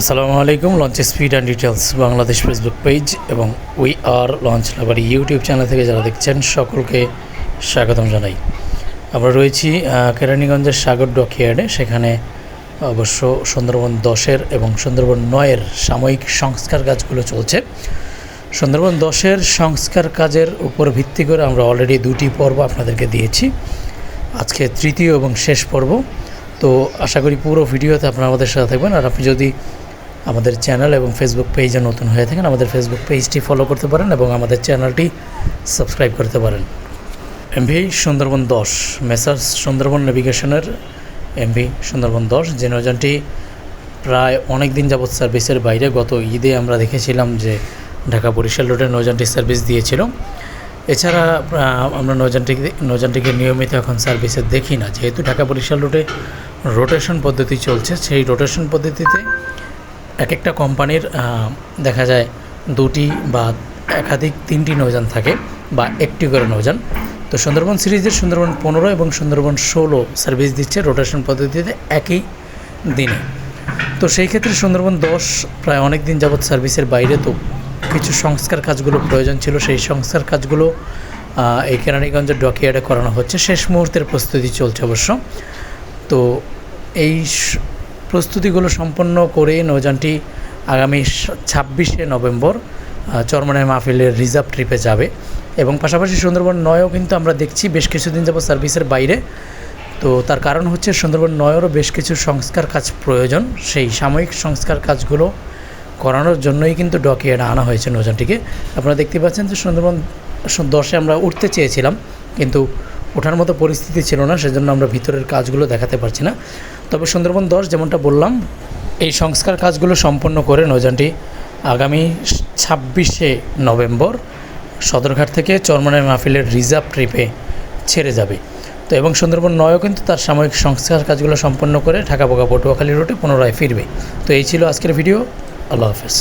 আসসালামু আলাইকুম launch speed and details Bangladesh Facebook page এবং we are launch lovery YouTube channel থেকে যারা দেখছেন, সকলকে স্বাগতম জানাই। আমরা রয়েছি কেরানীগঞ্জের সাগর ডকইয়ার্ডে। সেখানে অবশ্য সুন্দরবন দশের এবং সুন্দরবন নয়ের সাময়িক সংস্কার কাজগুলো চলছে। সুন্দরবন দশের সংস্কার কাজের উপর ভিত্তি করে আমরা অলরেডি দুটি পর্ব আপনাদেরকে দিয়েছি। আজকে তৃতীয় এবং শেষ পর্ব। তো আশা করি পুরো ভিডিওতে আপনারা আমাদের সাথে থাকবেন। আর আপনি যদি আমাদের চ্যানেল এবং ফেসবুক পেজে নতুন হয়ে থাকেন, আমাদের ফেসবুক পেজটি ফলো করতে পারেন এবং আমাদের চ্যানেলটি সাবস্ক্রাইব করতে পারেন। এমভি সুন্দরবন দশ, মেসার্স সুন্দরবন নেভিগেশনের এমভি সুন্দরবন দশ, যে নৌযানটি প্রায় অনেক দিন যাবৎ সার্ভিসের বাইরে, গত ঈদে আমরা দেখেছিলাম যে ঢাকা বরিশাল রোডে নৌযানটি সার্ভিস দিয়েছিল। এছাড়া আমরা নৌযানটিকে নৌযানটিকে নিয়মিত এখন সার্ভিসে দেখি না। যেহেতু ঢাকা বরিশাল রোডে রোটেশন পদ্ধতি চলছে, সেই রোটেশন পদ্ধতিতে এক একটা কোম্পানির দেখা যায় দুটি বা একাধিক তিনটি নৌযান থাকে বা একটি করে নৌযান। তো সুন্দরবন সিরিজের সুন্দরবন পনেরো এবং সুন্দরবন ষোলো সার্ভিস দিচ্ছে রোটেশন পদ্ধতিতে একই দিনে। তো সেই ক্ষেত্রে সুন্দরবন দশ প্রায় অনেক দিন যাবৎ সার্ভিসের বাইরে। তো কিছু সংস্কার কাজগুলো প্রয়োজন ছিল, সেই সংস্কার কাজগুলো এই কেরানীগঞ্জের ডকিয়ার্ডে করানো হচ্ছে। শেষ মুহূর্তের প্রস্তুতি চলছে অবশ্য। তো এই প্রস্তুতিগুলো সম্পন্ন করে নৌযানটি আগামী ছাব্বিশে নভেম্বর চরমনের মাহফিলের রিজার্ভ ট্রিপে যাবে। এবং পাশাপাশি সুন্দরবন নয়ও কিন্তু আমরা দেখছি বেশ কিছুদিন যাবত সার্ভিসের বাইরে। তো তার কারণ হচ্ছে সুন্দরবন নয়েরও বেশ কিছু সংস্কার কাজ প্রয়োজন। সেই সাময়িক সংস্কার কাজগুলো করানোর জন্যই কিন্তু ডকিয়ার্ডে আনা হয়েছে নৌযানটিকে। আপনারা দেখতে পাচ্ছেন যে সুন্দরবন দশে আমরা উঠতে চেয়েছিলাম, কিন্তু ওঠার মতো পরিস্থিতি ছিল না, সেজন্য আমরা ভিতরের কাজগুলো দেখাতে পারছি না। তবে সুন্দরবন দশ, যেমনটা বললাম, এই সংস্কার কাজগুলো সম্পন্ন করে নৌযানটি আগামী ছাব্বিশে নভেম্বর সদরঘাট থেকে চরমনায় মাহফিলের রিজার্ভ ট্রিপে ছেড়ে যাবে। তো এবং সুন্দরবন নয়ও কিন্তু তার সাময়িক সংস্কার কাজগুলো সম্পন্ন করে ঢাকা বোকা পটুয়াখালী রোডে পুনরায় ফিরবে। তো এই ছিল আজকের ভিডিও। আল্লাহ হাফেজ।